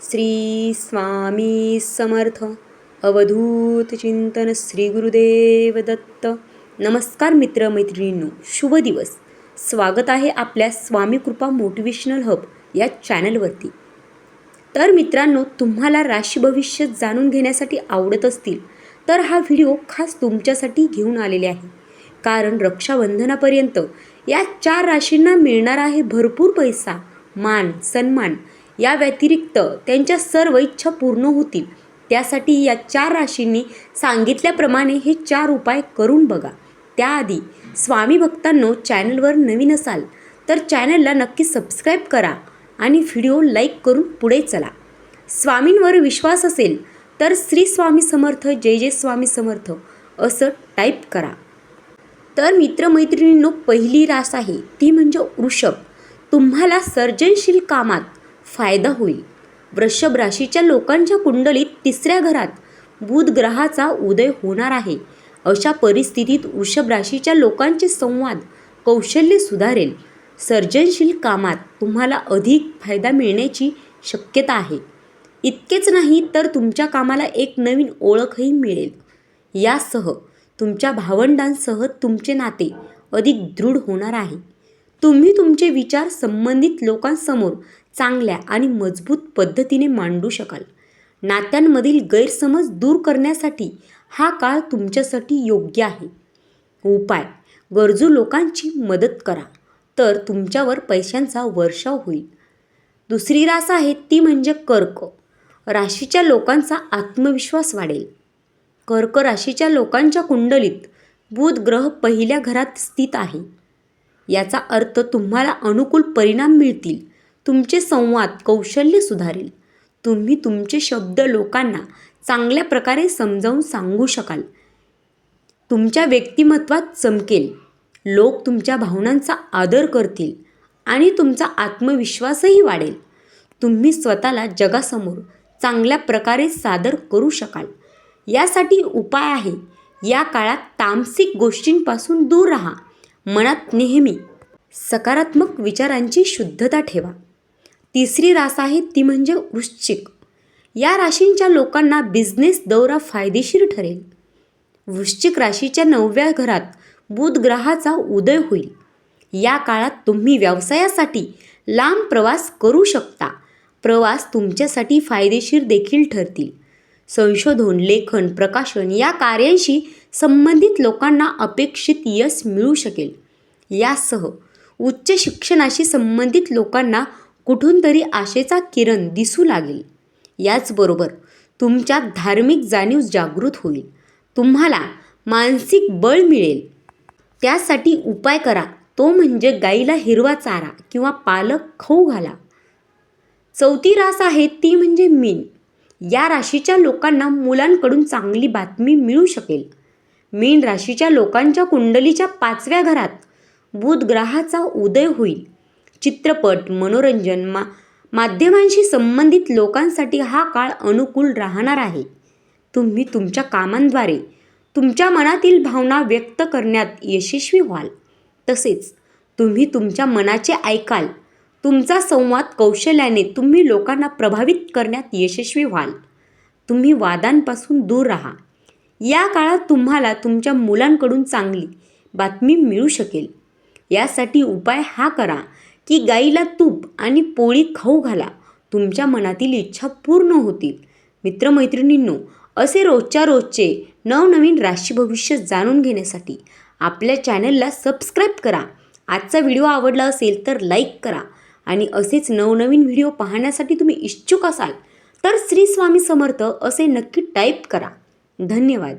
श्री स्वामी समर्थ. अवधूत चिंतन श्री गुरुदेव दत्त. नमस्कार मित्र मैत्रिणींनो शुभ दिवस. स्वागत आहे आपल्या स्वामी कृपा मोटिवेशनल हब या चॅनलवरती. तर मित्रांनो तुम्हाला राशी भविष्य जाणून घेण्यासाठी आवडत असतील तर हा व्हिडिओ खास तुमच्यासाठी घेऊन आलेले आहे. कारण रक्षाबंधनापर्यंत या चार राशींना मिळणार आहे भरपूर पैसा मान सन्मान या व्यतिरिक्त त्यांच्या सर्व इच्छा पूर्ण होतील. त्यासाठी या चार राशींनी सांगितल्याप्रमाणे हे चार उपाय करून बघा. त्याआधी स्वामी भक्तांनो चॅनलवर नवीन असाल तर चॅनलला नक्की सबस्क्राईब करा आणि व्हिडिओ लाईक करून पुढे चला. स्वामींवर विश्वास असेल तर श्री स्वामी समर्थ जय जय स्वामी समर्थ असं टाईप करा. तर मित्रमैत्रिणींनो पहिली रास आहे ती म्हणजे वृषभ. तुम्हाला सर्जनशील कामात फायदा होईल. वृषभ राशीच्या लोकांच्या कुंडलीत तिसऱ्या घरात बुध ग्रहाचा उदय होणार आहे. अशा परिस्थितीत वृषभ राशीच्या लोकांचे संवाद कौशल्य सुधारेल. सर्जनशील कामात तुम्हाला अधिक फायदा मिळण्याची शक्यता आहे. इतकेच नाही तर तुमच्या कामाला एक नवीन ओळखही मिळेल. यासह तुमच्या भावंडांसह तुमचे नाते अधिक दृढ होणार आहे. तुम्ही तुमचे विचार संबंधित लोकांसमोर चांगल्या आणि मजबूत पद्धतीने मांडू शकाल. नात्यांमधील गैरसमज दूर करण्यासाठी हा काळ तुमच्यासाठी योग्य आहे. उपाय. गरजू लोकांची मदत करा. तर तुमच्यावर पैशांचा वर्षाव होईल. दुसरी रास आहे ती म्हणजे कर्क. राशीच्या लोकांचा आत्मविश्वास वाढेल. कर्क राशीच्या लोकांच्या कुंडलीत बुध ग्रह पहिल्या घरात स्थित आहे. याचा अर्थ तुम्हाला अनुकूल परिणाम मिळतील. तुमचे संवाद कौशल्य सुधारेल. तुम्ही तुमचे शब्द लोकांना चांगल्या प्रकारे समजावून सांगू शकाल. तुमच्या व्यक्तिमत्वात चमकेल. लोक तुमच्या भावनांचा आदर करतील आणि तुमचा आत्मविश्वासही वाढेल. तुम्ही स्वतःला जगासमोर चांगल्या प्रकारे सादर करू शकाल. यासाठी उपाय आहे. या काळात तामसिक गोष्टींपासून दूर राहा. मनात नेहमी सकारात्मक विचारांची शुद्धता ठेवा. तिसरी रास आहे ती म्हणजे वृश्चिक. या राशींच्या लोकांना बिझनेस दौरा फायदेशीर ठरेल. वृश्चिक राशीच्या नवव्या घरात बुध ग्रहाचा उदय होईल. या काळात तुम्ही व्यवसायासाठी लांब प्रवास करू शकता. प्रवास तुमच्यासाठी फायदेशीर देखील ठरतील. संशोधन लेखन प्रकाशन या कार्यांशी संबंधित लोकांना अपेक्षित यश मिळू शकेल. यासह उच्च शिक्षणाशी संबंधित लोकांना कुठून तरी आशेचा किरण दिसू लागेल. याचबरोबर तुमच्यात धार्मिक जाणीव जागृत होईल. तुम्हाला मानसिक बळ मिळेल. त्यासाठी उपाय करा. तो म्हणजे गाईला हिरवा चारा किंवा पालक खाऊ घाला. चौथी रास आहे ती म्हणजे मीन. या राशीच्या लोकांना मुलांकडून चांगली बातमी मिळू शकेल. मीन राशीच्या लोकांच्या कुंडलीच्या पाचव्या घरात बुध ग्रहाचा उदय होईल. चित्रपट मनोरंजन मा माध्यमांशी संबंधित लोकांसाठी हा काळ अनुकूल राहणार आहे. तुम्ही तुमच्या कामांद्वारे तुमच्या मनातील भावना व्यक्त करण्यात यशस्वी व्हाल. तसेच तुम्ही तुमच्या मनाचे ऐकाल. तुमचा संवाद कौशल्याने तुम्ही लोकांना प्रभावित करण्यात यशस्वी व्हाल. तुम्ही वादांपासून दूर राहा. या काळात तुम्हाला तुमच्या मुलांकडून चांगली बातमी मिळू शकेल. यासाठी उपाय हा करा. की गाईला तूप आणि पोळी खाऊ घाला. तुमच्या मनातील इच्छा पूर्ण होतील. मित्रमैत्रिणींनो असे रोजच्या रोजचे नवनवीन राशी भविष्य जाणून घेण्यासाठी आपल्या चॅनलला सबस्क्राईब करा. आजचा व्हिडिओ आवडला असेल तर लाईक करा आणि असेच नवनवीन व्हिडिओ पाहण्यासाठी तुम्ही इच्छुक असाल तर श्री स्वामी समर्थ असे नक्की टाईप करा. धन्यवाद.